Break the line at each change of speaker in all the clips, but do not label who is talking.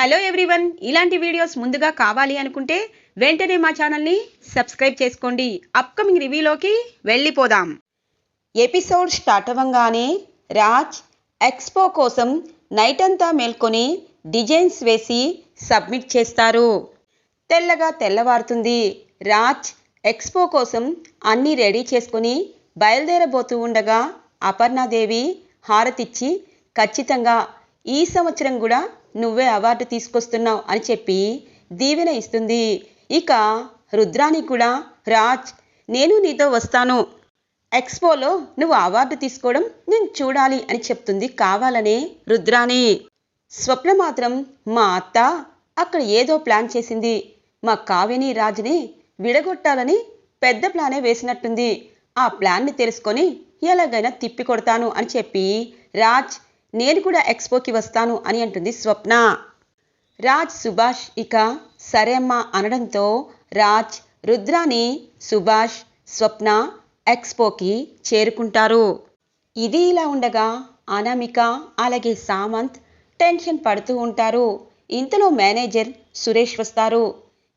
Hello everyone. ఇలాంటి videos ముందుగా కావాలి అనుకుంటే వెంటనే మా ఛానల్ని సబ్స్క్రైబ్ చేసుకోండి. అప్కమింగ్ రివ్యూలోకి వెళ్ళిపోదాం. ఎపిసోడ్ స్టార్ట్ అవ్వగానే రాజ్ ఎక్స్పో కోసం నైట్ అంతా మేల్కొని డిజైన్స్ వేసి సబ్మిట్ చేస్తారు. తెల్లగా తెల్లవారుతుంది. రాజ్ ఎక్స్పో కోసం అన్నీ రెడీ చేసుకుని బయలుదేరబోతూ ఉండగా అపర్ణాదేవి హారతిచ్చి ఖచ్చితంగా ఈ సంవత్సరం కూడా నువ్వే అవార్డు తీసుకొస్తున్నావు అని చెప్పి దీవెన ఇస్తుంది. ఇక రుద్రాని కూడా రాజ్ నేను నీతో వస్తాను. ఎక్స్పోలో నువ్వు అవార్డు తీసుకోవడం నేను చూడాలి అని చెప్తుంది కావాలనే రుద్రాని స్వప్న మాత్రం మా అత్త అక్కడ ఏదో ప్లాన్ చేసింది. మా కావ్యని రాజుని విడగొట్టాలని పెద్ద ప్లానే వేసినట్టుంది. ఆ ప్లాన్ని తెలుసుకొని ఎలాగైనా తిప్పి కొడతాను అని చెప్పి రాజ్ నేను కూడా ఎక్స్పోకి వస్తాను అని అంటుంది స్వప్న. రాజ్ సుభాష్ ఇక సరే అమ్మా అనడంతో రాజ్ రుద్రాని సుభాష్ స్వప్న ఎక్స్పోకి చేరుకుంటారు. ఇది ఇలా ఉండగా అనామిక అలాగే సామంత్ టెన్షన్ పడుతూ ఉంటారు. ఇంతలో మేనేజర్ సురేష్ వస్తారు.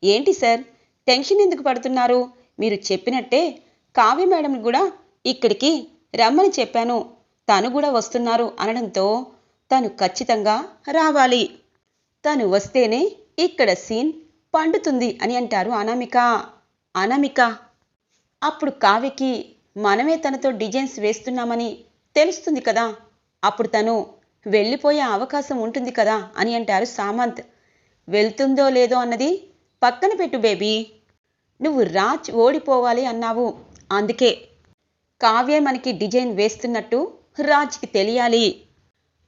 ఏంటి సార్ టెన్షన్ ఎందుకు పడుతున్నారు? మీరు చెప్పినట్టే కావ్య మేడం కూడా ఇక్కడికి రమ్మని చెప్పాను. తను కూడా వస్తున్నారు అనడంతో తను ఖచ్చితంగా రావాలి. తను వస్తేనే ఇక్కడ సీన్ పండుతుంది అని అంటారు అనామిక. అనామిక అప్పుడు కావ్యకి మనమే తనతో డిజైన్స్ వేస్తున్నామని తెలుస్తుంది కదా. అప్పుడు తను వెళ్ళిపోయే అవకాశం ఉంటుంది కదా అని అంటారు సామంత్. వెళ్తుందో లేదో అన్నది పక్కన పెట్టు బేబీ. నువ్వు రాజ్ ఓడిపోవాలి అన్నావు. అందుకే కావ్య మనకి డిజైన్ వేస్తున్నట్టు రాజ్కి తెలియాలి.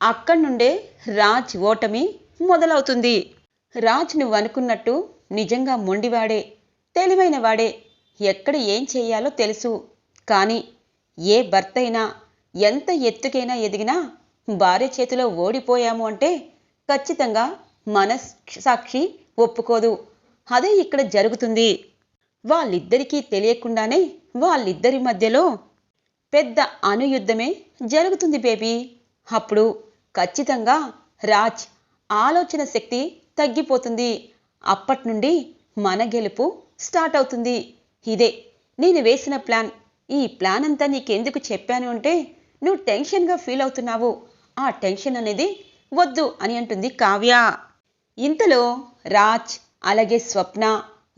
అక్కడి నుండే రాజ్ ఓటమి మొదలవుతుంది. రాజ్ నువ్వు అనుకున్నట్టు నిజంగా మొండివాడే తెలివైన వాడే. ఎక్కడ ఏం చేయాలో తెలుసు. కానీ ఏ భర్త అయినా ఎంత ఎత్తుకైనా ఎదిగినా భార్య చేతిలో ఓడిపోయాము అంటే ఖచ్చితంగా మనస్సాక్షి ఒప్పుకోదు. అదే ఇక్కడ జరుగుతుంది. వాళ్ళిద్దరికీ తెలియకుండానే వాళ్ళిద్దరి మధ్యలో పెద్ద అనుయుద్ధమే జరుగుతుంది బేబీ. అప్పుడు ఖచ్చితంగా రాజ్ ఆలోచన శక్తి తగ్గిపోతుంది. అప్పటి నుండి మన గెలుపు స్టార్ట్ అవుతుంది. ఇదే నేను వేసిన ప్లాన్. ఈ ప్లాన్ అంతా నీకెందుకు చెప్పాను అంటే నువ్వు టెన్షన్గా ఫీల్ అవుతున్నావు. ఆ టెన్షన్ అనేది వద్దు అని అంటుంది కావ్య. ఇంతలో రాజ్ అలాగే స్వప్న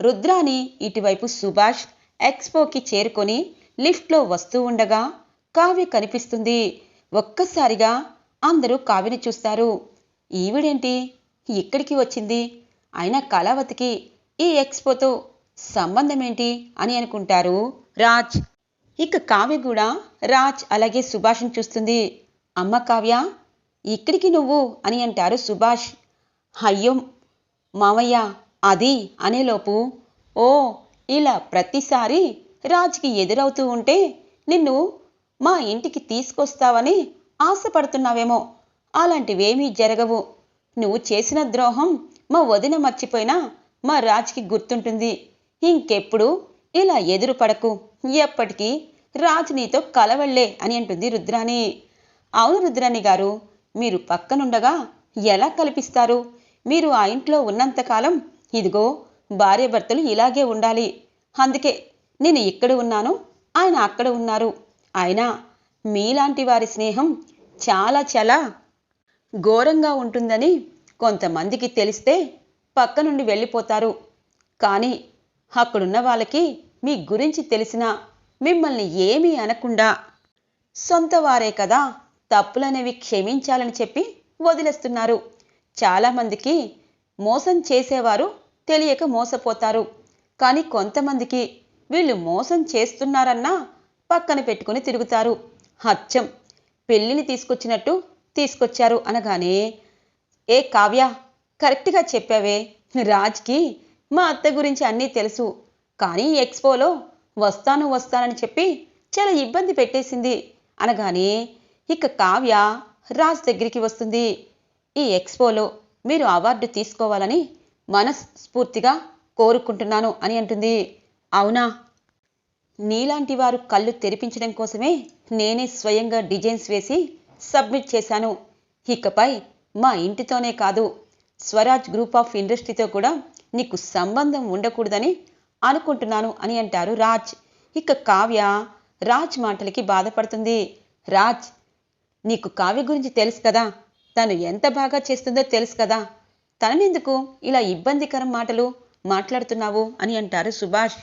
రుద్రాని ఇటువైపు సుభాష్ ఎక్స్పోకి చేరుకొని లిఫ్ట్లో వస్తూ ఉండగా కావ్య కనిపిస్తుంది. ఒక్కసారిగా అందరూ కావ్యని చూస్తారు. ఈవిడేంటి? ఇక్కడికి వచ్చింది. అయినా కళావతికి ఈ ఎక్స్పోతో సంబంధం ఏంటి అని అనుకుంటారు. రాజ్. ఇక కావ్య కూడా రాజ్ అలాగే సుభాష్ని చూస్తుంది. అమ్మ కావ్య ఇక్కడికి నువ్వు అని అంటారు సుభాష్. అయ్యో మావయ్య అది అనేలోపు ఓ ఇలా ప్రతిసారి రాజ్కి ఎదురవుతూ ఉంటే నిన్ను మా ఇంటికి తీసుకొస్తావని ఆశపడుతున్నావేమో. అలాంటివేమీ జరగవు. నువ్వు చేసిన ద్రోహం మా వదిన మర్చిపోయినా మా రాజ్కి గుర్తుంటుంది. ఇంకెప్పుడు? ఇలా ఎదురు పడకు ఎప్పటికీ? రాజు నీతో కలవళ్ళే అని అంటుంది రుద్రాణి. అవును రుద్రాణి గారు మీరు పక్కనుండగా ఎలా కల్పిస్తారు? మీరు ఆ ఇంట్లో ఉన్నంతకాలం ఇదిగో భార్యాభర్తలు ఇలాగే ఉండాలి. అందుకే నేను ఇక్కడ ఉన్నాను ఆయన అక్కడ ఉన్నారు. అయినా మీలాంటి వారి స్నేహం చాలా చాలా ఘోరంగా ఉంటుందని కొంతమందికి తెలిస్తే పక్క నుండి వెళ్ళిపోతారు. కానీ అక్కడున్న వాళ్ళకి మీ గురించి తెలిసినా మిమ్మల్ని ఏమీ అనకుండా సొంత వారే కదా తప్పులనేవి క్షమించాలని చెప్పి వదిలేస్తున్నారు. చాలామందికి మోసం చేసేవారు తెలియక మోసపోతారు. కానీ కొంతమందికి వీళ్ళు మోసం చేస్తున్నారన్నా పక్కన పెట్టుకుని తిరుగుతారు. అచ్చం పెళ్ళిని తీసుకొచ్చినట్టు తీసుకొచ్చారు అనగానే ఏ కావ్య కరెక్ట్గా చెప్పావే. రాజ్కి మా అత్త గురించి అన్నీ తెలుసు. కానీ ఎక్స్పోలో వస్తాను వస్తానని చెప్పి చాలా ఇబ్బంది పెట్టేసింది. అనగానే ఇక కావ్య రాజ్ దగ్గరికి వస్తుంది. ఈ ఎక్స్పోలో మీరు అవార్డు తీసుకోవాలని మనస్ఫూర్తిగా కోరుకుంటున్నాను అని అంటుంది. అవునా? నీలాంటి వారు కళ్ళు తెరిపించడం కోసమే నేనే స్వయంగా డిజైన్స్ వేసి సబ్మిట్ చేశాను. ఇకపై మా ఇంటితోనే కాదు స్వరాజ్ గ్రూప్ ఆఫ్ ఇండస్ట్రీతో కూడా నీకు సంబంధం ఉండకూడదని అనుకుంటున్నాను అని అంటారు రాజ్. ఇక కావ్య రాజ్ మాటలకి బాధపడుతుంది. రాజ్ నీకు కావ్య గురించి తెలుసు కదా. తను ఎంత బాగా చేస్తుందో తెలుసు కదా. తననెందుకు ఇలా ఇబ్బందికరం మాటలు మాట్లాడుతున్నావు అని అంటారు సుభాష్.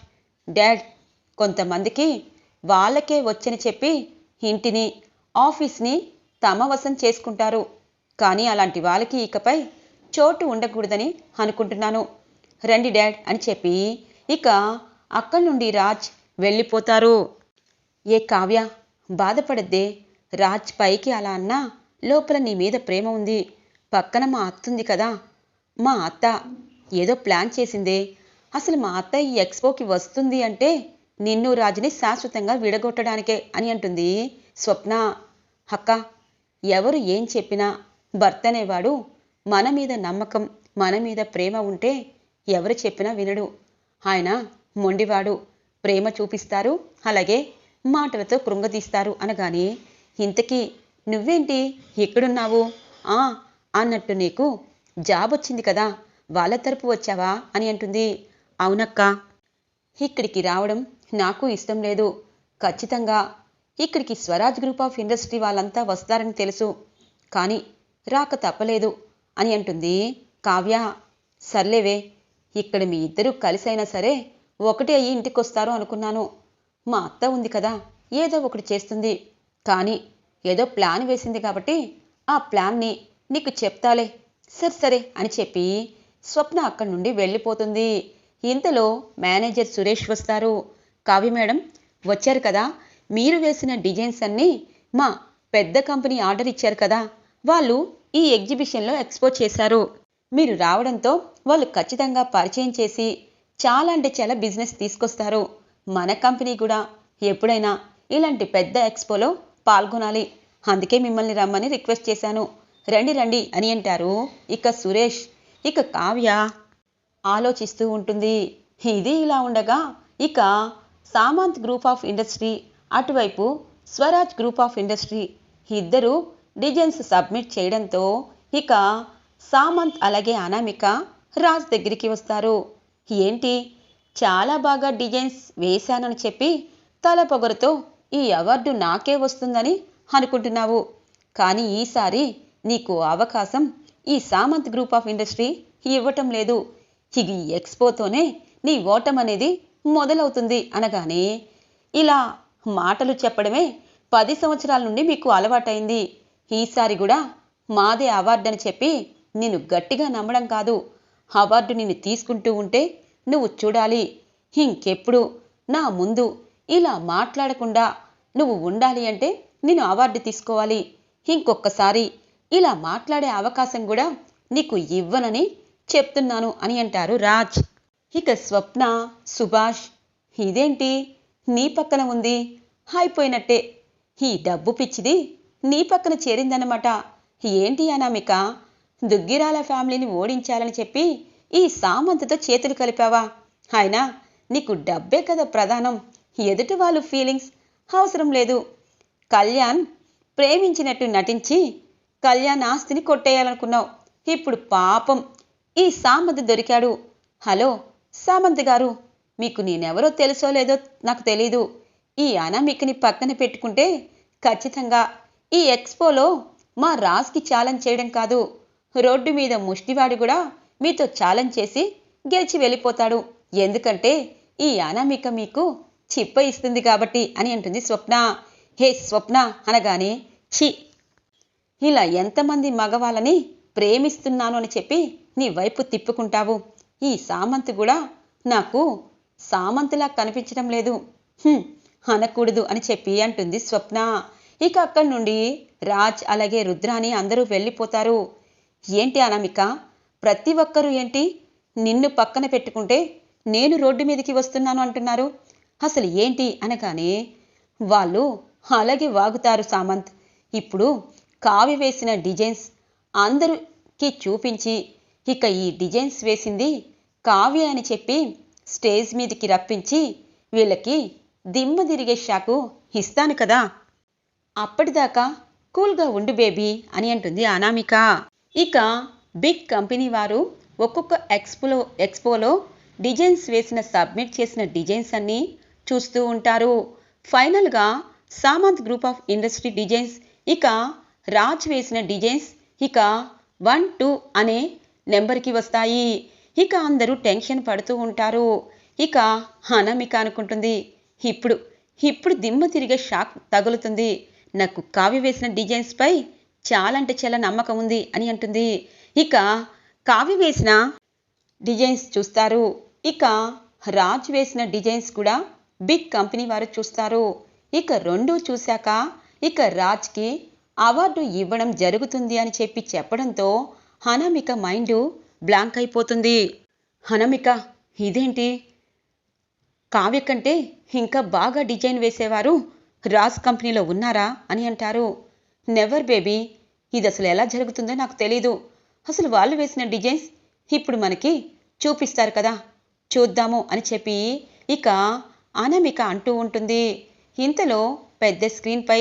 డాడ్ కొంతమందికి వాళ్ళకే వచ్చని చెప్పి ఇంటిని ఆఫీస్ని తమ వశం చేసుకుంటారు. కానీ అలాంటి వాళ్ళకి ఇకపై చోటు ఉండకూడదని అనుకుంటున్నాను. రండి డాడ్ అని చెప్పి ఇక అక్కడి నుండి రాజ్ వెళ్ళిపోతారు. ఏ కావ్య బాధపడద్దే. రాజ్ పైకి అలా అన్నా లోపల నీ మీద ప్రేమ ఉంది. పక్కన మా అత్తుంది కదా. మా అత్త ఏదో ప్లాన్ చేసిందే. అసలు మా అత్త ఈ ఎక్స్పోకి వస్తుంది అంటే నిన్ను రాజుని శాశ్వతంగా విడగొట్టడానికే అని అంటుంది స్వప్న. అక్క ఎవరు ఏం చెప్పినా భర్త అనేవాడు మన మీద నమ్మకం మన మీద ప్రేమ ఉంటే ఎవరు చెప్పినా వినడు. ఆయన మొండివాడు ప్రేమ చూపిస్తారు అలాగే మాటలతో కృంగదీస్తారు అనగానే ఇంతకీ నువ్వేంటి ఎక్కడున్నావు ఆ అన్నట్టు నీకు జాబ్ వచ్చింది కదా వాళ్ళ తరపు వచ్చావా అని అంటుంది. అవునక్క. ఇక్కడికి రావడం నాకు ఇష్టం లేదు. ఖచ్చితంగా ఇక్కడికి స్వరాజ్ గ్రూప్ ఆఫ్ ఇండస్ట్రీ వాళ్ళంతా వస్తారని తెలుసు. కానీ రాక తప్పలేదు అని అంటుంది కావ్య. సర్లేవే ఇక్కడ మీ ఇద్దరూ కలిసైనా సరే ఒకటి అయ్యి ఇంటికొస్తారు అనుకున్నాను. మా అత్త ఉంది కదా ఏదో ఒకటి చేస్తుంది. కానీ ఏదో ప్లాన్ వేసింది కాబట్టి ఆ ప్లాన్ని నీకు చెప్తాలే. సరే సరే అని చెప్పి స్వప్న అక్కడి నుండి వెళ్ళిపోతుంది. ఇంతలో మేనేజర్ సురేష్ వస్తారు. కావ్య మేడం వచ్చారు కదా. మీరు వేసిన డిజైన్స్ అన్నీ మా పెద్ద కంపెనీ ఆర్డర్ ఇచ్చారు కదా. వాళ్ళు ఈ ఎగ్జిబిషన్లో ఎక్స్పోజ్ చేశారు. మీరు రావడంతో వాళ్ళు ఖచ్చితంగా పరిచయం చేసి చాలా అంటే చాలా బిజినెస్ తీసుకొస్తారు. మన కంపెనీ కూడా ఎప్పుడైనా ఇలాంటి పెద్ద ఎక్స్పోలో పాల్గొనాలి. అందుకే మిమ్మల్ని రమ్మని రిక్వెస్ట్ చేశాను. రండి రండి అని అంటారు. ఇక సురేష్ ఇక కావ్య ఆలోచిస్తూ ఉంటుంది. ఇది ఇలా ఉండగా ఇక సామంత్ గ్రూప్ ఆఫ్ ఇండస్ట్రీ అటువైపు స్వరాజ్ గ్రూప్ ఆఫ్ ఇండస్ట్రీ ఇద్దరూ డిజైన్స్ సబ్మిట్ చేయడంతో ఇక సామంత్ అలాగే అనామిక రాజ్ దగ్గరికి వస్తారు. ఏంటి? చాలా బాగా డిజైన్స్ వేశానని చెప్పి తల పొగరుతో ఈ అవార్డు నాకే వస్తుందని అనుకుంటున్నావు. కానీ ఈసారి నీకు అవకాశం ఈ సామంత్ గ్రూప్ ఆఫ్ ఇండస్ట్రీ ఇవ్వటం లేదు. ఇది ఎక్స్పోతోనే నీ ఓటం అనేది మొదలవుతుంది అనగానే ఇలా మాటలు చెప్పడమే పది సంవత్సరాల నుండి మీకు అలవాటైంది. ఈసారి కూడా మాదే అవార్డు అని చెప్పి నేను గట్టిగా నమ్మడం కాదు. అవార్డు నిన్ను తీసుకుంటూ ఉంటే నువ్వు చూడాలి. ఇంకెప్పుడు నా ముందు ఇలా మాట్లాడకుండా నువ్వు ఉండాలి అంటే నేను అవార్డు తీసుకోవాలి. ఇంకొకసారి ఇలా మాట్లాడే అవకాశం కూడా నీకు ఇవ్వనని చెప్తున్నాను అని అంటారు రాజ్. ఇక స్వప్న సుభాష్ ఇదేంటి? నీ పక్కన ఉంది. అయిపోయినట్టే. ఈ డబ్బు పిచ్చిది నీ పక్కన చేరిందనమాట ఏంటి అనామిక? దుగ్గిరాల ఫ్యామిలీని ఓడించాలని చెప్పి ఈ సామంతతో చేతులు కలిపావా? అయినా నీకు డబ్బే కదా ప్రధానం. ఎదుటి వాళ్ళు ఫీలింగ్స్ అవసరం లేదు. కళ్యాణ్ ప్రేమించినట్టు నటించి కళ్యాణ్ ఆస్తిని కొట్టేయాలనుకున్నావు. ఇప్పుడు పాపం ఈ సామంత దొరికాడు. హలో సామంత్ గారు మీకు నేనెవరో తెలుసో లేదో నాకు తెలీదు. ఈ అనామికని పక్కన పెట్టుకుంటే ఖచ్చితంగా ఈ ఎక్స్పోలో మా రాజ్కి ఛాలెంజ్ చేయడం కాదు. రోడ్డు మీద ముష్టివాడు కూడా మీతో ఛాలెంజ్ చేసి గెలిచి వెళ్ళిపోతాడు. ఎందుకంటే ఈ అనామిక మీకు చిప్ప ఇస్తుంది కాబట్టి అని అంటుంది స్వప్న. హే స్వప్న అనగానే ఛీ! ఇలా ఎంతమంది మగవాళ్ళని ప్రేమిస్తున్నాను అని చెప్పి నీ వైపు తిప్పుకుంటావు. ఈ సామంత్ కూడా నాకు సామంతులా కనిపించడం లేదు. అనకూడదు అని చెప్పి అంటుంది స్వప్న. ఇక అక్కడి నుండి రాజ్ అలాగే రుద్రాని అందరూ వెళ్ళిపోతారు. ఏంటి అనామిక? ప్రతి ఒక్కరూ ఏంటి? నిన్ను పక్కన పెట్టుకుంటే నేను రోడ్డు మీదకి వస్తున్నాను అంటున్నారు. అసలు ఏంటి అనగానే వాళ్ళు అలాగే వాగుతారు సామంత్. ఇప్పుడు కావి వేసిన డిజైన్స్ అందరికి చూపించి ఇక ఈ డిజైన్స్ వేసింది కావ్య అని చెప్పి స్టేజ్ మీదకి రప్పించి వీళ్ళకి దిమ్మ తిరిగే షాకు ఇస్తాను కదా. అప్పటిదాకా కూల్గా ఉండు బేబీ అని అంటుంది అనామిక. ఇక బిగ్ కంపెనీ వారు ఒక్కొక్క ఎక్స్పోలో ఎక్స్పోలో డిజైన్స్ వేసిన సబ్మిట్ చేసిన డిజైన్స్ అన్నీ చూస్తూ ఉంటారు. ఫైనల్గా Samanth group of industry designs ఇక రాజ్ వేసిన డిజైన్స్ ఇక వన్ టూ అనే నెంబర్కి వస్తాయి. ఇక అందరూ టెన్షన్ పడుతూ ఉంటారు. ఇక అనామిక అనుకుంటుంది. ఇప్పుడు ఇప్పుడు దిమ్మ తిరిగే షాక్ తగులుతుంది. నాకు కావ్య వేసిన డిజైన్స్పై చాలా అంటే చాలా నమ్మకం ఉంది అని అంటుంది. ఇక కావ్య వేసిన డిజైన్స్ చూస్తారు. ఇక రాజ్ వేసిన డిజైన్స్ కూడా బిగ్ కంపెనీ వారు చూస్తారు. ఇక రెండు చూశాక ఇక రాజ్కి అవార్డు ఇవ్వడం జరుగుతుంది అని చెప్పి చెప్పడంతో హనామిక మైండ్ బ్లాంక్ అయిపోతుంది. హనమిక ఇదేంటి? కావ్య కంటే ఇంకా బాగా డిజైన్ వేసేవారు రాజ్ కంపెనీలో ఉన్నారా అని అంటారు. నెవర్ బేబీ ఇది అసలు ఎలా జరుగుతుందో నాకు తెలీదు. అసలు వాళ్ళు వేసిన డిజైన్స్ ఇప్పుడు మనకి చూపిస్తారు కదా. చూద్దాము అని చెప్పి ఇక అనామిక అంటూ ఉంటుంది. ఇంతలో పెద్ద స్క్రీన్పై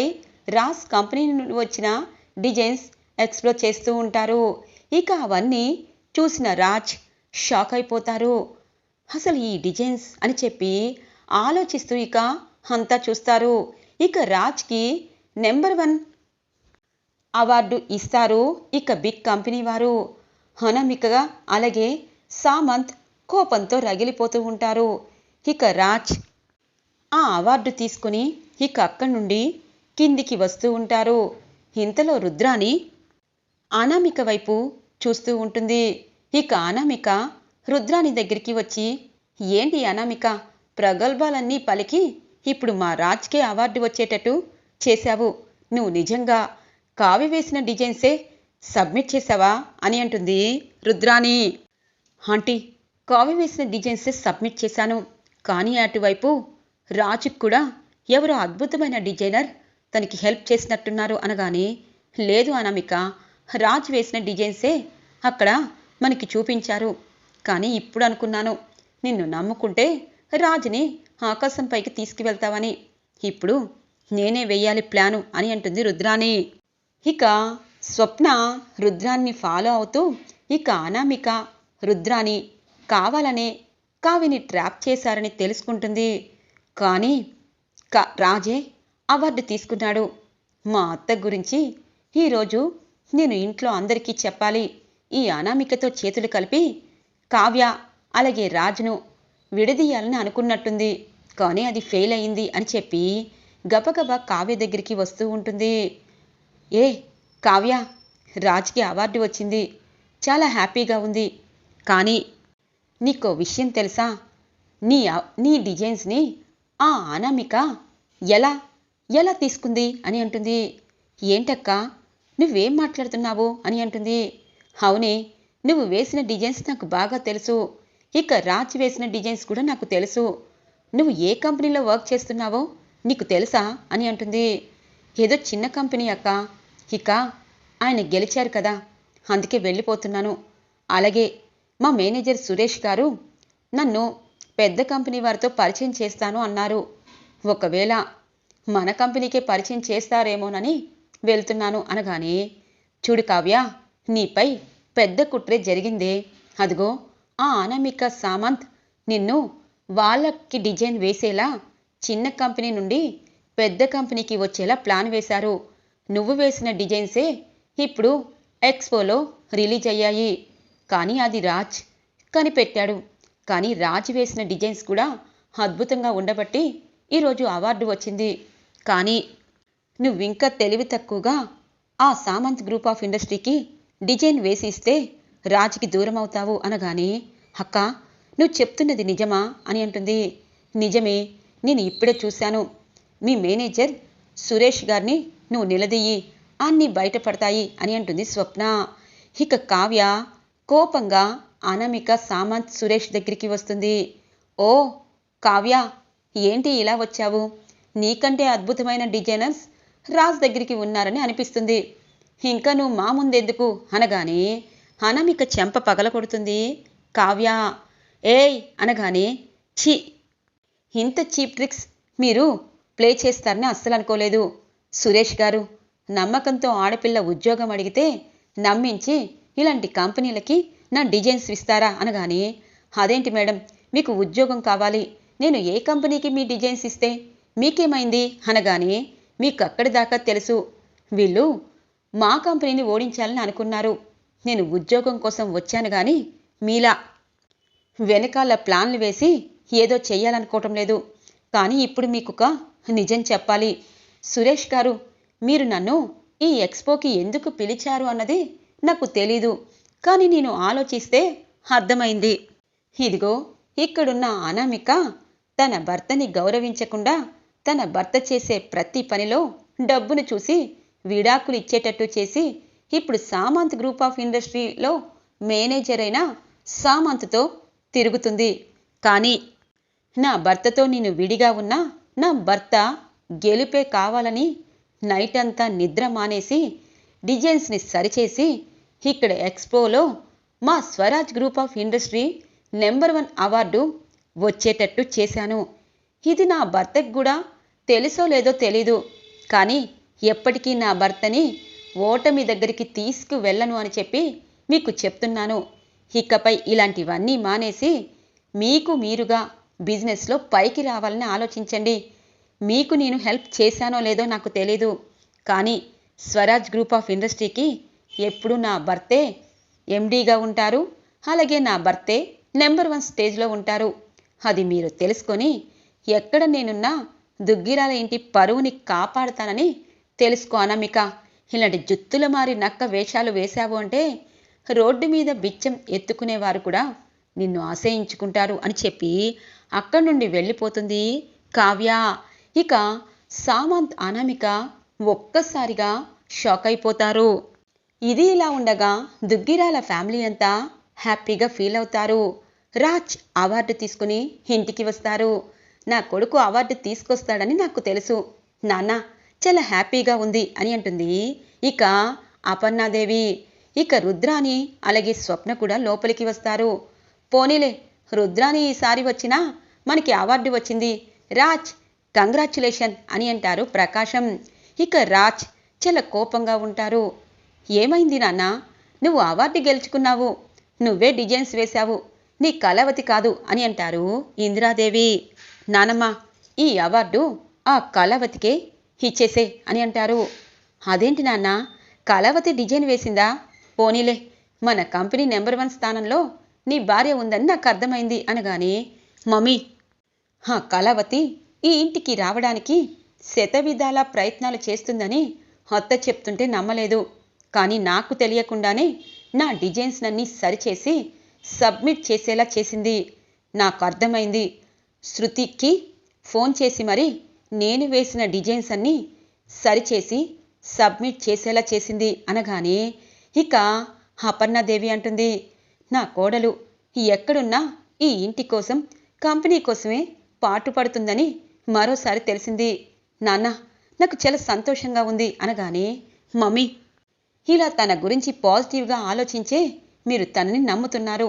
రాస్ కంపెనీ నుండి వచ్చిన డిజైన్స్ ఎక్స్ప్లోర్ చేస్తూ ఉంటారు. ఇక అవన్నీ చూసిన రాజ్ షాక్ అయిపోతారు. అసలు ఈ డిజైన్స్ అని చెప్పి ఆలోచిస్తూ ఇక అంతా చూస్తారు. ఇక రాజ్కి నెంబర్ వన్ అవార్డు ఇస్తారు ఇక బిగ్ కంపెనీ వారు. హనమికగా అలాగే సామంత్ కోపంతో రగిలిపోతూ ఉంటారు. ఇక రాజ్ ఆ అవార్డు తీసుకుని ఇక అక్కడి నుండి కిందికి వస్తూ ఉంటారు. ఇంతలో రుద్రాని అనామిక వైపు చూస్తూ ఉంటుంది. ఇక అనామిక రుద్రాని దగ్గరికి వచ్చి ఏంటి అనామిక ప్రగల్భాలన్నీ పలికి ఇప్పుడు మా రాజ్కే అవార్డు వచ్చేటట్టు చేశావు. నువ్వు నిజంగా కావి వేసిన డిజైన్సే సబ్మిట్ చేసావా అని అంటుంది రుద్రాని ఆంటీ కావి వేసిన డిజైన్సే సబ్మిట్ చేశాను. కానీ అటువైపు రాజుకు కూడా ఎవరో అద్భుతమైన డిజైనర్ తనకి హెల్ప్ చేసినట్టున్నారు అనగానే లేదు అనామిక రాజ్ వేసిన డిజైన్సే అక్కడ మనకి చూపించారు. కానీ ఇప్పుడు అనుకున్నాను. నిన్ను నమ్ముకుంటే రాజుని ఆకాశం పైకి తీసుకువెళ్తావని. ఇప్పుడు నేనే వెయ్యాలి ప్లాను అని అంటుంది రుద్రాని ఇక స్వప్న రుద్రాన్ని ఫాలో అవుతూ ఇక అనామిక రుద్రాని కావాలనే కావిని ట్రాప్ చేశారని తెలుసుకుంటుంది. కానీ రాజే అవార్డు తీసుకున్నాడు. మా అత్త గురించి ఈరోజు నేను ఇంట్లో అందరికీ చెప్పాలి. ఈ అనామికతో చేతులు కలిపి కావ్య అలాగే రాజును విడదీయాలని అనుకున్నట్టుంది. కానీ అది ఫెయిల్ అయింది అని చెప్పి గబగబా కావ్య దగ్గరికి వస్తూ ఉంటుంది. ఏ కావ్య రాజ్కి అవార్డు వచ్చింది. చాలా హ్యాపీగా ఉంది. కానీ నీకో విషయం తెలుసా? నీ నీ డిజైన్స్ని ఆ అనామిక ఎలా ఎలా తీసుకుంది అని అంటుంది. ఏంటక్కా? నువ్వేం మాట్లాడుతున్నావు అని అంటుంది. అవునే నువ్వు వేసిన డిజైన్స్ నాకు బాగా తెలుసు. ఇక రాజ్ వేసిన డిజైన్స్ కూడా నాకు తెలుసు. నువ్వు ఏ కంపెనీలో వర్క్ చేస్తున్నావో నీకు తెలుసా అని అంటుంది. ఏదో చిన్న కంపెనీ అక్క. ఇక ఆయన గెలిచారు కదా అందుకే వెళ్ళిపోతున్నాను. అలాగే మా మేనేజర్ సురేష్ గారు నన్ను పెద్ద కంపెనీ వారితో పరిచయం చేస్తాను అన్నారు. ఒకవేళ మన కంపెనీకే పరిచయం చేస్తారేమోనని వెళ్తున్నాను అనగానే చూడు కావ్య నీపై పెద్ద కుట్రే జరిగిందే. అదిగో ఆ అనామిక సామంత్ నిన్ను వాళ్ళకి డిజైన్ వేసేలా చిన్న కంపెనీ నుండి పెద్ద కంపెనీకి వచ్చేలా ప్లాన్ వేశారు. నువ్వు వేసిన డిజైన్సే ఇప్పుడు ఎక్స్పోలో రిలీజ్ అయ్యాయి. కానీ అది రాజ్ కనిపెట్టాడు. కానీ రాజ్ వేసిన డిజైన్స్ కూడా అద్భుతంగా ఉండబట్టి ఈరోజు అవార్డు వచ్చింది. కానీ నువ్వింకా తెలివి తక్కువగా ఆ సామంత్ గ్రూప్ ఆఫ్ ఇండస్ట్రీకి డిజైన్ వేసి ఇస్తే రాజ్కి దూరం అవుతావు అనగానే అక్క నువ్వు చెప్తున్నది నిజమా? అని అంటుంది. నిజమే నేను ఇప్పుడే చూశాను. మీ మేనేజర్ సురేష్ గారిని నువ్వు నిలదీయి అన్నీ బయటపడతాయి అని అంటుంది స్వప్న. ఇక కావ్య కోపంగా అనామిక సామంత్ సురేష్ దగ్గరికి వస్తుంది. ఓ కావ్య ఏంటి ఇలా వచ్చావు? నీకంటే అద్భుతమైన డిజైనర్స్ రాజ్ దగ్గరికి ఉన్నారని అనిపిస్తుంది. ఇంకా నువ్వు మా ముందెందుకు? అనగానే అనామిక చెంప పగలకొడుతుంది కావ్య ఏయ్! అనగానే ఛీ! ఇంత చీప్ ట్రిక్స్ మీరు ప్లే చేస్తారని అస్సలు అనుకోలేదు. సురేష్ గారు నమ్మకంతో ఆడపిల్ల ఉద్యోగం అడిగితే నమ్మించి ఇలాంటి కంపెనీలకి నా డిజైన్స్ ఇస్తారా? అనగానే అదేంటి మేడం మీకు ఉద్యోగం కావాలి. నేను ఏ కంపెనీకి మీ డిజైన్స్ ఇస్తే మీకేమైంది? అనగానే మీకు అక్కడి దాకా తెలుసు. వీళ్ళు మా కంపెనీని ఓడించాలని అనుకున్నారు. నేను ఉద్యోగం కోసం వచ్చాను కానీ మీలా. వెనకాల ప్లాన్లు వేసి ఏదో చెయ్యాలనుకోవటం లేదు. కానీ ఇప్పుడు మీకు ఒక నిజం చెప్పాలి. సురేష్ గారు మీరు నన్ను ఈ ఎక్స్పోకి ఎందుకు పిలిచారు అన్నది నాకు తెలీదు. కానీ నేను ఆలోచిస్తే అర్థమైంది. ఇదిగో ఇక్కడున్న అనామిక తన భర్తని గౌరవించకుండా తన భర్త చేసే ప్రతి పనిలో డబ్బును చూసి విడాకులు ఇచ్చేటట్టు చేసి ఇప్పుడు సామంత్ గ్రూప్ ఆఫ్ ఇండస్ట్రీలో మేనేజర్ అయిన సామంత్తో తిరుగుతుంది. కానీ నా భర్తతో నేను విడిగా ఉన్నా నా భర్త గెలుపే కావాలని నైట్ అంతా నిద్ర మానేసి డిజైన్స్ని సరిచేసి ఇక్కడ ఎక్స్పోలో మా Swaraj group of industry number one award వచ్చేటట్టు చేశాను. ఇది నా భర్తకు కూడా తెలుసో లేదో తెలీదు. కానీ ఎప్పటికీ నా భర్తని ఓటమి దగ్గరికి తీసుకు వెళ్ళను అని చెప్పి మీకు చెప్తున్నాను. ఇకపై ఇలాంటివన్నీ మానేసి మీకు మీరుగా బిజినెస్లో పైకి రావాలని ఆలోచించండి. మీకు నేను హెల్ప్ చేశానో లేదో నాకు తెలీదు. కానీ స్వరాజ్ గ్రూప్ ఆఫ్ ఇండస్ట్రీకి ఎప్పుడు నా భర్తే ఎండీగా ఉంటారు. అలాగే నా భర్తే నెంబర్ వన్ స్టేజ్లో ఉంటారు. అది మీరు తెలుసుకొని ఎక్కడ నేనున్నా దుగ్గిరాల ఇంటి పరువుని కాపాడతానని తెలుసుకో అనమిక. ఇలాంటి జుత్తుల మారి నక్క వేషాలు వేశావు అంటే రోడ్డు మీద బిచ్చం ఎత్తుకునేవారు కూడా నిన్ను ఆశ్రయించుకుంటారు అని చెప్పి అక్కడి నుండి వెళ్ళిపోతుంది కావ్య. ఇక సామంత్ అనామిక ఒక్కసారిగా షాక్ అయిపోతారు. ఇది ఇలా ఉండగా దుగ్గిరాల ఫ్యామిలీ అంతా హ్యాపీగా ఫీల్ అవుతారు. రాజ్ అవార్డు తీసుకుని ఇంటికి వస్తారు. నా కొడుకు అవార్డు తీసుకొస్తాడని నాకు తెలుసు. నాన్న చాలా హ్యాపీగా ఉంది అని అంటుంది. ఇక అపర్ణాదేవి ఇక రుద్రాని అలాగే స్వప్న కూడా లోపలికి వస్తారు. పోనీలే రుద్రాని ఈసారి వచ్చినా మనకి అవార్డు వచ్చింది. రాజ్ కంగ్రాచులేషన్ అని అంటారు ప్రకాశం. ఇక రాజ్ చాలా కోపంగా ఉంటారు. ఏమైంది నాన్న? నువ్వు అవార్డు గెలుచుకున్నావు. నువ్వే డిజైన్స్ వేశావు. నీ కళావతి కాదు అని అంటారు ఇందిరాదేవి. నానమ్మ ఈ అవార్డు ఆ కళావతికే ఇచ్చేసే అని అంటారు. అదేంటి నాన్న కళావతి డిజైన్ వేసిందా? పోనీలే మన కంపెనీ నెంబర్ వన్ స్థానంలో నీ భార్య ఉందని నాకు అర్థమైంది అనగానే మమ్మీ ఆ కళావతి ఈ ఇంటికి రావడానికి శతవిధాల ప్రయత్నాలు చేస్తుందని అత్త చెప్తుంటే నమ్మలేదు. కానీ నాకు తెలియకుండానే నా డిజైన్స్ నన్ని సరిచేసి సబ్మిట్ చేసేలా చేసింది. నాకు అర్థమైంది. శృతికి ఫోన్ చేసి మరి నేను వేసిన డిజైన్స్ అన్నీ సరిచేసి సబ్మిట్ చేసేలా చేసింది అనగానే ఇక అపర్ణాదేవి అంటుంది నా కోడలు ఎక్కడున్నా ఈ ఇంటి కోసం కంపెనీ కోసమే పాటుపడుతుందని మరోసారి తెలిసింది. నాన్న నాకు చాలా సంతోషంగా ఉంది అనగానే మమ్మీ ఇలా తన గురించి పాజిటివ్గా ఆలోచించే మీరు తనని నమ్ముతున్నారు.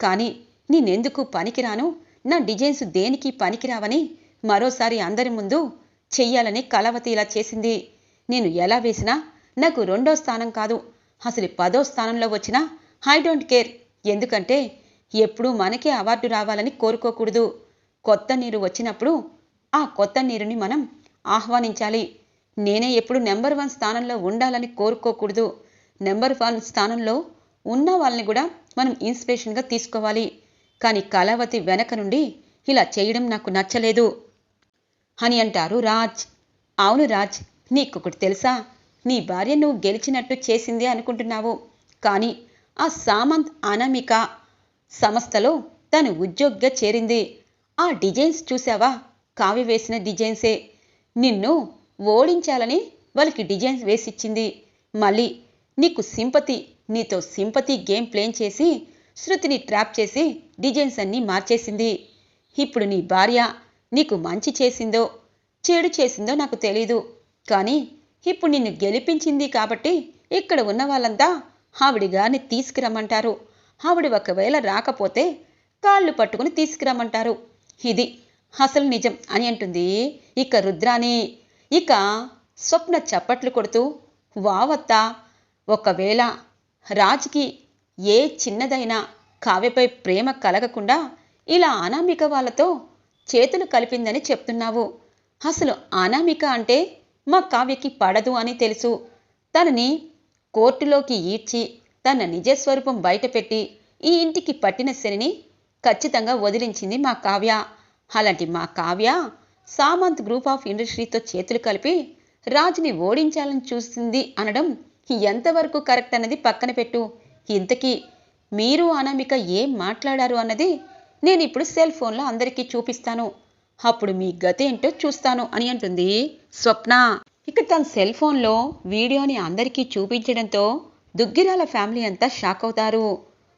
కానీ నేనెందుకు పనికిరాను? నా డిజైన్స్ దేనికి పనికిరావని మరోసారి అందరి ముందు చెయ్యాలని కలవతి ఇలా చేసింది. నేను ఎలా వేసినా నాకు రెండో స్థానం కాదు. అసలు పదో స్థానంలో వచ్చినా ఐ డోంట్ కేర్. ఎందుకంటే ఎప్పుడూ మనకే అవార్డు రావాలని కోరుకోకూడదు. కొత్త నీరు వచ్చినప్పుడు ఆ కొత్త నీరుని మనం ఆహ్వానించాలి. నేనే ఎప్పుడు నెంబర్ వన్ స్థానంలో ఉండాలని కోరుకోకూడదు. నెంబర్ వన్ స్థానంలో ఉన్న వాళ్ళని కూడా మనం ఇన్స్పిరేషన్గా తీసుకోవాలి. కానీ కళావతి వెనక నుండి ఇలా చేయడం నాకు నచ్చలేదు. అని అంటారు రాజ్. అవును రాజ్ నీకొకటి తెలుసా? నీ భార్య నువ్వు గెలిచినట్టు చేసింది అనుకుంటున్నావు. కానీ ఆ సామంత్ అనామిక సంస్థలో తను ఉద్యోగిగా చేరింది. ఆ డిజైన్స్ చూసావా? కావి వేసిన డిజైన్సే. నిన్ను ఓడించాలని వాళ్ళకి డిజైన్స్ వేసిచ్చింది. మళ్ళీ నీకు సింపతి నీతో సింపతి గేమ్ ప్లేన్ చేసి శృతిని ట్రాప్ చేసి డిజైన్స్ అన్నీ మార్చేసింది. ఇప్పుడు నీ భార్య నీకు మంచి చేసిందో చెడు చేసిందో నాకు తెలీదు. కానీ ఇప్పుడు నిన్ను గెలిపించింది కాబట్టి ఇక్కడ ఉన్న వాళ్ళంతా ఆవిడ గారిని తీసుకురమ్మంటారు. ఆవిడ ఒకవేళ రాకపోతే కాళ్ళు పట్టుకుని తీసుకురమ్మంటారు. ఇది అసలు నిజం అని అంటుంది ఇక రుద్రాని ఇక స్వప్న చప్పట్లు కొడుతూ వావత్త ఒకవేళ రాజ్కి ఏ చిన్నదైనా కావ్యపై ప్రేమ కలగకుండా ఇలా అనామిక వాళ్ళతో చేతులు కలిపిందని చెప్తున్నావు. అసలు అనామిక అంటే మా కావ్యకి పడదు అని తెలుసు. తనని కోర్టులోకి ఈడ్చి తన నిజస్వరూపం బయటపెట్టి ఈ ఇంటికి పట్టిన శనిని ఖచ్చితంగా వదిలించింది మా కావ్య. అలాంటి మా కావ్య సామంత్ గ్రూప్ ఆఫ్ ఇండస్ట్రీతో చేతులు కలిపి రాజుని ఓడించాలని చూస్తుంది అనడం ఎంతవరకు కరెక్ట్ అన్నది పక్కన పెట్టు. ఇంతకీ మీరు అనామిక ఏం మాట్లాడారు అన్నది నేను ఇప్పుడు సెల్ ఫోన్లో అందరికీ చూపిస్తాను. అప్పుడు మీ గతి ఏంటో చూస్తాను అని అంటుంది స్వప్న. ఇక తన సెల్ ఫోన్లో వీడియోని అందరికీ చూపించడంతో దుగ్గిరాల ఫ్యామిలీ అంతా షాక్ అవుతారు.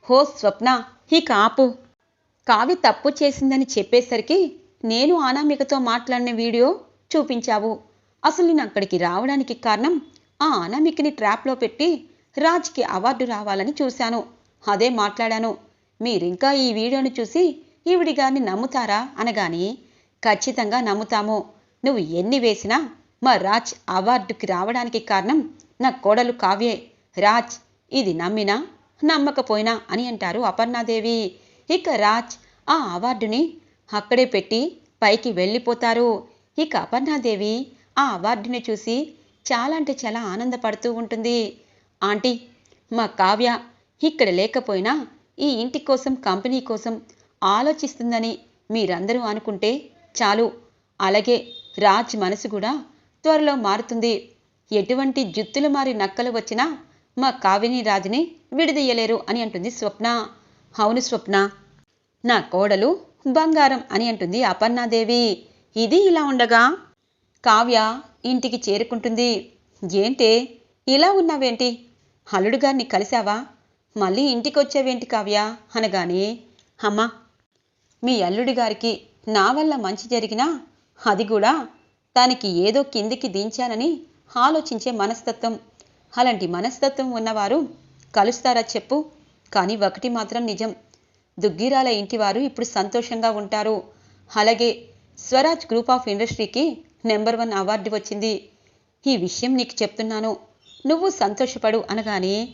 హో స్వప్న ఈ కాపు కావి తప్పు చేసిందని చెప్పేసరికి నేను అనామికతో మాట్లాడిన వీడియో చూపించావు. అసలు నేను అక్కడికి రావడానికి కారణం ఆ అనామికని ట్రాప్లో పెట్టి రాజ్కి అవార్డు రావాలని చూశాను. అదే మాట్లాడాను. మీరింకా ఈ వీడియోను చూసి ఈవిడి గారిని నమ్ముతారా అనగాని ఖచ్చితంగా నమ్ముతాము. నువ్వు ఎన్ని వేసినా మా రాజ్ అవార్డుకి రావడానికి కారణం నా కోడలు కావ్యే. రాజ్ ఇది నమ్మినా నమ్మకపోయినా అని అంటారు అపర్ణాదేవి. ఇక రాజ్ ఆ అవార్డుని అక్కడే పెట్టి పైకి వెళ్ళిపోతారు. ఇక అపర్ణాదేవి ఆ అవార్డుని చూసి చాలా అంటే చాలా ఆనందపడుతూ ఉంటుంది. ఆంటీ మా కావ్య ఇక్కడ లేకపోయినా ఈ ఇంటి కోసం కంపెనీ కోసం ఆలోచిస్తుందని మీరందరూ అనుకుంటే చాలు. అలాగే రాజ్ మనసు కూడా త్వరలో మారుతుంది. ఎటువంటి జుత్తులు మారి నక్కలు వచ్చినా మా కావ్యని రాజుని విడదీయలేరు అని అంటుంది స్వప్న. అవును స్వప్న. నా కోడలు బంగారం అని అంటుంది అపర్ణాదేవి. ఇది ఇలా ఉండగా? కావ్య ఇంటికి చేరుకుంటుంది. ఏంటే ఇలా ఉన్నావేంటి? అల్లుడు గారిని కలిశావా? మళ్ళీ ఇంటికి వచ్చావేంటి కావ్య? అనగానే అమ్మా మీ అల్లుడి గారికి నా వల్ల మంచి జరిగినా అది కూడా తనకి ఏదో కిందికి దించానని ఆలోచించే మనస్తత్వం. అలాంటి మనస్తత్వం ఉన్నవారు కలుస్తారా చెప్పు. కానీ ఒకటి మాత్రం నిజం. దుగ్గిరాల ఇంటివారు ఇప్పుడు సంతోషంగా ఉంటారు. అలాగే స్వరాజ్ గ్రూప్ ఆఫ్ ఇండస్ట్రీకి నెంబర్ వన్ అవార్డు వచ్చింది. ఈ విషయం నీకు చెప్తున్నాను. నువ్వు సంతోషపడు అనగానే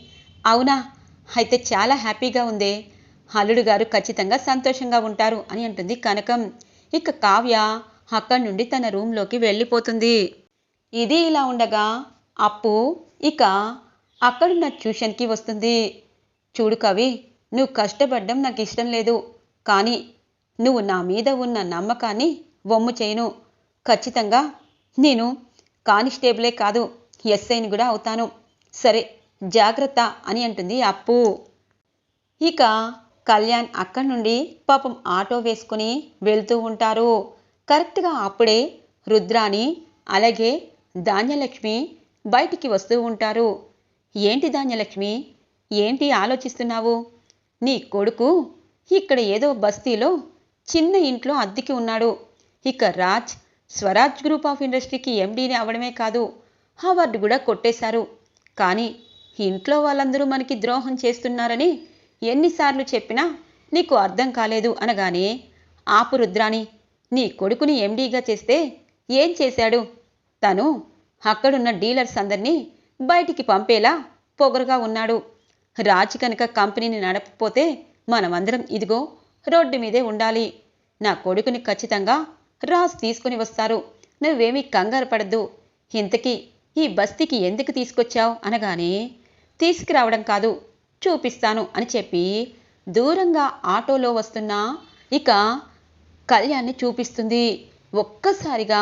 అవునా? అయితే చాలా హ్యాపీగా ఉందే. అల్లుడు గారు ఖచ్చితంగా సంతోషంగా ఉంటారు అని అంటుంది కనకం. ఇక కావ్య అక్కడి నుండి తన రూమ్లోకి వెళ్ళిపోతుంది. ఇది ఇలా ఉండగా అప్పు ఇక అక్కడున్న ట్యూషన్కి వస్తుంది. చూడు కవి నువ్వు కష్టపడడం నాకు ఇష్టం లేదు. కానీ నువ్వు నా మీద ఉన్న నమ్మకాన్ని వమ్ము చేయను. ఖచ్చితంగా నేను కానిస్టేబులే కాదు. ఎస్ఐని కూడా అవుతాను. సరే జాగ్రత్త అని అంటుంది అప్పు. ఇక కళ్యాణ్ అక్కడి నుండి పాపం ఆటో వేసుకుని వెళ్తూ ఉంటారు. కరెక్ట్గా అప్పుడే రుద్రాని అలాగే ధాన్యలక్ష్మి బయటికి వస్తూ ఉంటారు. ఏంటి ధాన్యలక్ష్మి? ఏంటి ఆలోచిస్తున్నావు? నీ కొడుకు ఇక్కడ ఏదో బస్తీలో చిన్న ఇంట్లో అద్దెకి ఉన్నాడు. ఇక రాజ్ స్వరాజ్ గ్రూప్ ఆఫ్ ఇండస్ట్రీకి ఎండీని అవడమే కాదు. హావార్డ్ కూడా కొట్టేశారు. కానీ ఇంట్లో వాళ్ళందరూ మనకి ద్రోహం చేస్తున్నారని ఎన్నిసార్లు చెప్పినా నీకు అర్థం కాలేదు అనగానే ఆపు రుద్రాని నీ కొడుకుని ఎండీగా చేస్తే ఏం చేశాడు? తను అక్కడున్న డీలర్స్ అందరినీ బయటికి పంపేలా పొగరుగా ఉన్నాడు. రాజు కనుక కంపెనీని నడపపోతే మనమందరం ఇదిగో రోడ్డు మీదే ఉండాలి. నా కొడుకుని ఖచ్చితంగా రాజ్ తీసుకుని వస్తారు. నువ్వేమీ కంగారు పడద్దు. ఇంతకీ ఈ బస్తీకి ఎందుకు తీసుకొచ్చావు? అనగానే తీసుకురావడం కాదు చూపిస్తాను అని చెప్పి దూరంగా ఆటోలో వస్తున్న ఇక కళ్యాణ్ని చూపిస్తుంది. ఒక్కసారిగా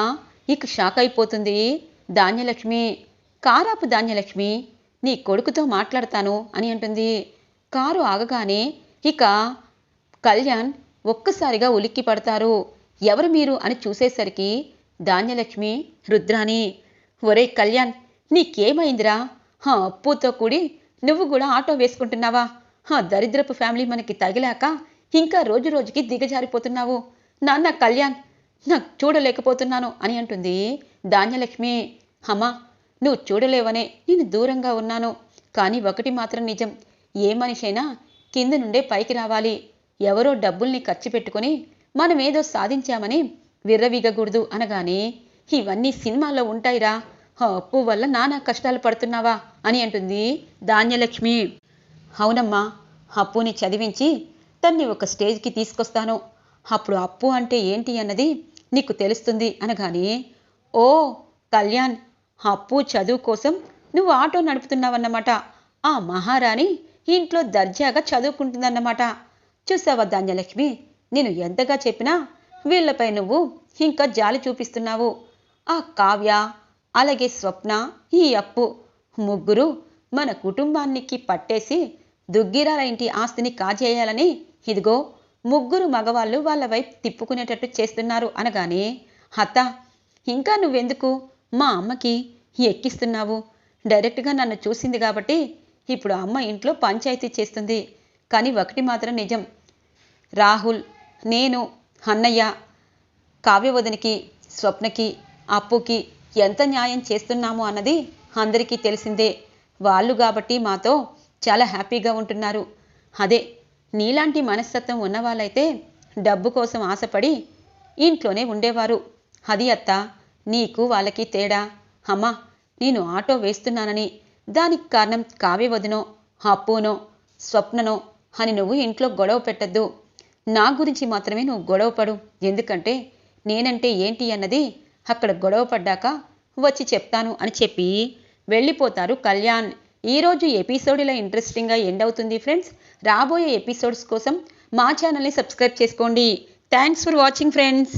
ఇక షాక్ అయిపోతుంది. ధాన్యలక్ష్మి కారాపు ధాన్యలక్ష్మి నీ కొడుకుతో మాట్లాడతాను అని అంటుంది. కారు ఆగగానే ఇక కళ్యాణ్ ఒక్కసారిగా ఉలిక్కి పడతారు ఎవరు మీరు? అని చూసేసరికి ధాన్యలక్ష్మి రుద్రాణి ఒరే కళ్యాణ్ నీకేమైందిరా? హా అప్పుతో కూడి నువ్వు కూడా ఆటో వేసుకుంటున్నావా? హా దరిద్రపు ఫ్యామిలీ మనకి తగిలాక ఇంకా రోజు రోజుకి దిగజారిపోతున్నావు. నాన్న కళ్యాణ్ నాకు చూడలేకపోతున్నాను అని అంటుంది ధాన్యలక్ష్మి. అమ్మా నువ్వు చూడలేవనే నేను దూరంగా ఉన్నాను. కానీ ఒకటి మాత్రం నిజం ఏ మనిషైనా కింద నుండే పైకి రావాలి. ఎవరో డబ్బుల్ని ఖర్చు పెట్టుకొని మనమేదో సాధించామని విర్రవీగకూడదు అనగానే ఇవన్నీ సినిమాల్లో ఉంటాయిరా. అప్పు వల్ల నానా కష్టాలు పడుతున్నావా అని అంటుంది ధాన్యలక్ష్మి. అవునమ్మా అప్పుని చదివించి తన్ని ఒక స్టేజ్కి తీసుకొస్తాను. అప్పుడు అప్పు అంటే ఏంటి అన్నది నీకు తెలుస్తుంది అనగాని ఓ కళ్యాణ్ అప్పు చదువు కోసం నువ్వు ఆటో నడుపుతున్నావన్నమాట. ఆ మహారాణి ఇంట్లో దర్జాగా చదువుకుంటుందన్నమాట. చూసావా ధాన్యలక్ష్మి నేను ఎంతగా చెప్పినా వీళ్ళపై నువ్వు ఇంకా జాలి చూపిస్తున్నావు. ఆ కావ్య అలాగే స్వప్న ఈ అప్పు. ముగ్గురు మన కుటుంబానికి పట్టేసి దుగ్గిరాల ఇంటి ఆస్తిని కాజేయాలని ఇదిగో ముగ్గురు మగవాళ్ళు వాళ్ళ వైపు తిప్పుకునేటట్టు చేస్తున్నారు అనగానే అత్త ఇంకా నువ్వెందుకు? మా అమ్మకి ఎక్కిస్తున్నావు. డైరెక్ట్గా నన్ను చూసింది కాబట్టి ఇప్పుడు అమ్మ ఇంట్లో పంచాయతీ చేస్తుంది. కానీ ఒకటి మాత్రం నిజం. రాహుల్ నేను అన్నయ్య కావ్యవదనికి స్వప్నకి అప్పుకి ఎంత న్యాయం చేస్తున్నాము అన్నది అందరికీ తెలిసిందే. వాళ్ళు కాబట్టి మాతో చాలా హ్యాపీగా ఉంటున్నారు. అదే నీలాంటి మనస్తత్వం ఉన్నవాళ్ళైతే డబ్బు కోసం ఆశపడి ఇంట్లోనే ఉండేవారు. అది అత్త నీకు వాళ్ళకి తేడా. అమ్మా నేను ఆటో వేస్తున్నానని దానికి కారణం కావ్యవదినో అప్పునో స్వప్ననో అని నువ్వు ఇంట్లో గొడవ పెట్టద్దు. నా గురించి మాత్రమే నువ్వు గొడవపడు. ఎందుకంటే నేనంటే ఏంటి అన్నది అక్కడ గొడవ పడ్డాక వచ్చి చెప్తాను అని చెప్పి వెళ్ళిపోతారు కళ్యాణ్. ఈరోజు ఎపిసోడ్ ఇలా ఇంట్రెస్టింగ్గా ఎండ్ అవుతుంది ఫ్రెండ్స్ రాబోయే ఎపిసోడ్స్ కోసం మా ఛానల్ని సబ్స్క్రైబ్ చేసుకోండి. Thanks for watching friends